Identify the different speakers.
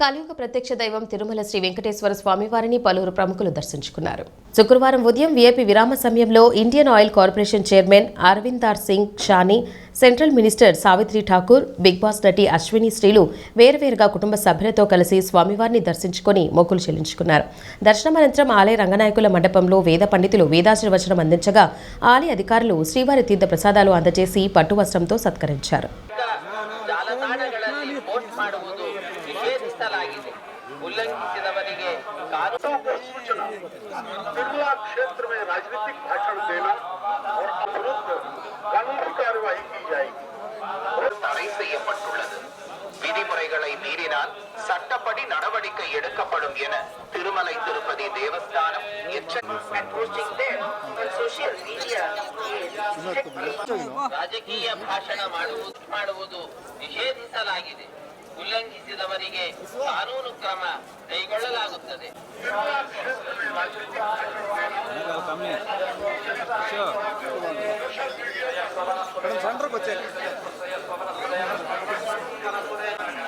Speaker 1: కలియుగ ప్రత్యక్ష దైవం తిరుమల శ్రీ వెంకటేశ్వర స్వామివారిని పలువురు ప్రముఖులు దర్శించుకున్నారు. శుక్రవారం ఉదయం వీఐపీ విరామ సమయంలో Indian oil corporation chairman Arvinder Singh Sahni central minister Savitri Thakur Bigg Boss నటి అశ్విని శ్రీలు వేరువేరుగా కుటుంబ సభ్యులతో కలిసి స్వామివారిని దర్శించుకుని మొక్కులు చెల్లించుకున్నారు. దర్శనం అనంతరం ఆలయ రంగనాయకుల మండపంలో వేద పండితులు వేదాశీర్వచనం అందించగా ఆలయ అధికారులు శ్రీవారి తీర్థ ప్రసాదాలు అందజేసి పట్టు వస్త్రంతో సత్కరించారు.
Speaker 2: ಜಾಲತಾಣಗಳಲ್ಲಿ ಪೋಸ್ಟ್ ಮಾಡುವುದು ನಿಷೇಧಿಸಲಾಗಿದೆ ಉಲ್ಲಂಘಿಸಿದವರಿಗೆ ಕಾನೂನು
Speaker 3: सूचना बिरला क्षेत्र में राजनीतिक भाषण देना और विरुद्ध कानूनी कार्रवाई की जाएगी
Speaker 2: தடை செய்யப்பட்டுள்ளது விதிமுறைகளை மீறினால் சட்டப்படி நடவடிக்கை எடுக்கப்படும் என திருமலை திருப்பதி தேவஸ்தானம் எச்சரிக்கை ಸೋಷಿಯಲ್ ಮೀಡಿಯಾ ರಾಜಕೀಯ ಭಾಷಣ ಮಾಡುವುದು ಮಾಡುವುದು ನಿಷೇಧಿಸಲಾಗಿದೆ. ಉಲ್ಲಂಘಿಸಿದವರಿಗೆ ಕಾನೂನು ಕ್ರಮ ಕೈಗೊಳ್ಳಲಾಗುತ್ತದೆ.